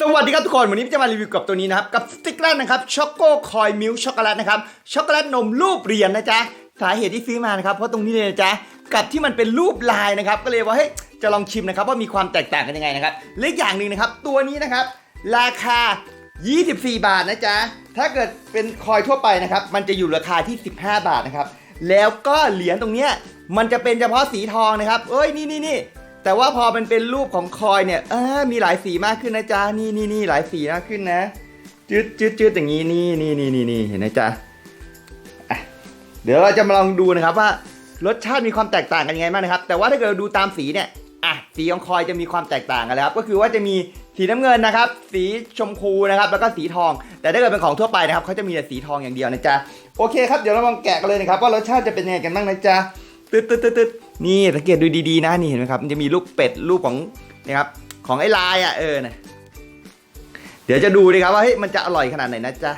สวัสดีครับทุกคน วันนี้พี่จะมารีวิวกับตัวนี้นะครับ กับสติ๊กเกอร์นะครับช็อกโกคอยมิลช็อกโกแลตนะครับช็อกโกแลตนมรูปเหรียญนะจ๊ะสาเหตุที่ซื้อมานะครับเพราะตรงนี้เลยนะจ๊ะกับที่มันเป็นรูปลายนะครับ ก็เลยว่าเฮ้ยจะลองชิมนะครับว่ามีความแตกต่างกันยังไงนะครับและอีกอย่างหนึ่งนะครับ ตัวนี้นะครับราคา 24 บาทนะจ๊ะถ้าเกิดเป็นคอยทั่วไปนะครับ มันจะอยู่ราคาที่ 15 บาทนะครับแล้วก็เหรียญตรงเนี้ยมันจะเป็นเฉพาะสีทองนะครับ เอ้ยนี่นี่นี่ แต่ว่าพอมันเป็นรูปของคอยเนี่ยเออมีหลายสีมากขึ้นนะจ๊ะนี่นี่นี่หลายสีมากขึ้นนะจืดจืดจืดอย่างนี้นี่นี่นี่นี่นี่เห็นไหมจ๊ะเดี๋ยวเราจะมาลองดูนะครับว่ารสชาติมีความแตกต่างกันยังไงบ้างนะครับ แต่ว่าถ้าเกิดเราดูตามสีเนี่ยอะสีของคอยจะมีความแตกต่างกันแล้วครับก็คือว่าจะมีสีน้ำเงินนะครับ สีชมพูนะครับ แล้วก็สีทอง แต่ถ้าเกิดเป็นของทั่วไปนะครับเขาจะมีแต่สีทองอย่างเดียวนะจ๊ะโอเคครับเดี๋ยวเราลองแกะกันเลยนะครับว่ารสชาติจะเป็นยังไงกันบ้างนะจ๊ะตึ๊ดตึ๊ดตึ๊ด นี่สังเกตดูดีๆนะนี่เห็นไหมครับมันจะมีรูปเป็ดรูปของนะครับของไอ้ลายอะเออนะเดี๋ยวจะดูดีครับว่าเฮ้ยมันจะอร่อยขนาดไหนนะจ๊ะ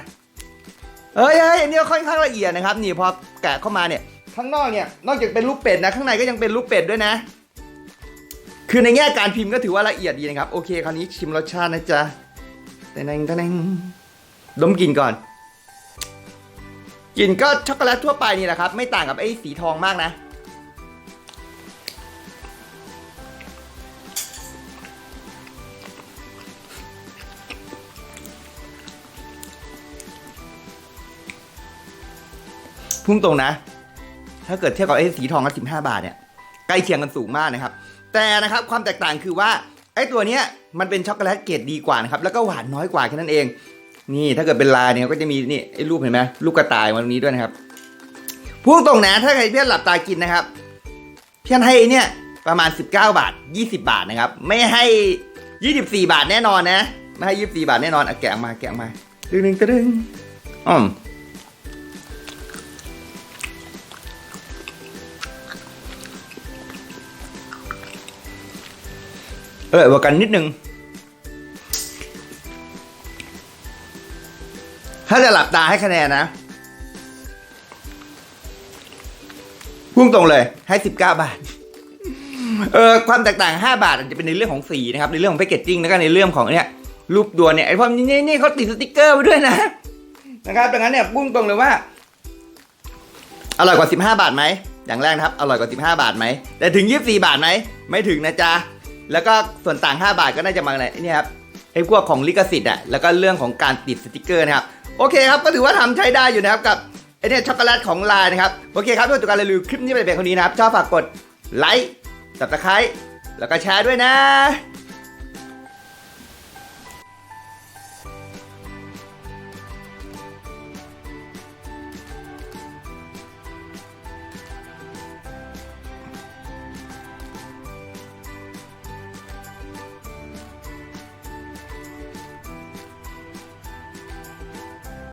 เฮ้ยเฮ้ยอันนี้ค่อนข้างละเอียดนะครับ นี่พอแกะเข้ามาเนี่ยข้างนอกเนี่ยนอกจากเป็นรูปเป็ดนะข้างในก็ยังเป็นรูปเป็ดด้วยนะ คือในแง่การพิมพ์ก็ถือว่าละเอียดดีนะครับโอเคคราวนี้ชิมรสชาตินะจ๊ะแตงแตงดมกลิ่นก่อนกลิ่นก็ช็อกโกแลตทั่วไปนี่แหละครับ ไม่ต่างกับไอ้สีทองมากนะ พุ่งตรงนะ ถ้าเกิดเทียบกับไอ้สีทองกับสิบห้าบาทเนี่ยใกล้เคียงกันสูงมากนะครับ แต่นะครับความแตกต่างคือว่าไอ้ตัวเนี้ยมันเป็นช็อกโกแลตเกรดดีกว่านะครับแล้วก็หวานน้อยกว่าแค่นั้นเอง นี่ถ้าเกิดเป็นลายเนี่ยก็จะมีนี่ไอ้รูปเห็นไหมรูปกระต่ายมาตรงนี้ด้วยนะครับพูดตรงนะถ้าใครเพี่อนหลับตากินนะครับเพี่อนให้เนี่ยประมาณ 19 บาท 20 บาทนะครับ ไม่ให้ 24 บาทแน่นอนนะ ไม่ให้ 24 บาทแน่นอนอแกะออกมาแกะออกมาดึงดึงดึงอ๋อม เออว่ากันนิดนึง ถ้าจะหลับตาให้คะแนนนะพุ่งตรงเลย ให้19บเก้าบาท เออความแตกต่าง5บาทอาจจะเป็นในเรื่องของสีนะครับ ในเรื่องของแพคเกจจิ้งแล้วก็ในเรื่องของเนี่ยรูปดวนเนี่ยไอ้พวกนี้นี่เขาติดสติกเกอร์ไว้ด้วยนะ นะครับดังนั้นเนี่ยพุ่งตรงเลยว่าอร่อยกว่า 15 บาทไหม อย่างแรกนะครับ อร่อยกว่า 15 บาทไหม แต่ถึง 24 บาทไหม ไม่ถึงนะจ๊ะ แล้วก็ส่วนต่าง 5 บาทก็น่าจะมาอะไรนี่ครับไอ้พวกของลิขสิทธิ์อะแล้วก็เรื่องของการติดสติกเกอร์นะครับโอเคครับก็ถือว่าทำใช้ได้อยู่นะครับกับไอ้นี่ช็อกโกแลตของลายนะครับโอเคครับด้วยตัวการรีวิวคลิปนี้ไปเป็นคนนี้นะครับชอบฝากกดไลค์สับตะไคร้แล้วก็แชร์ด้วยนะ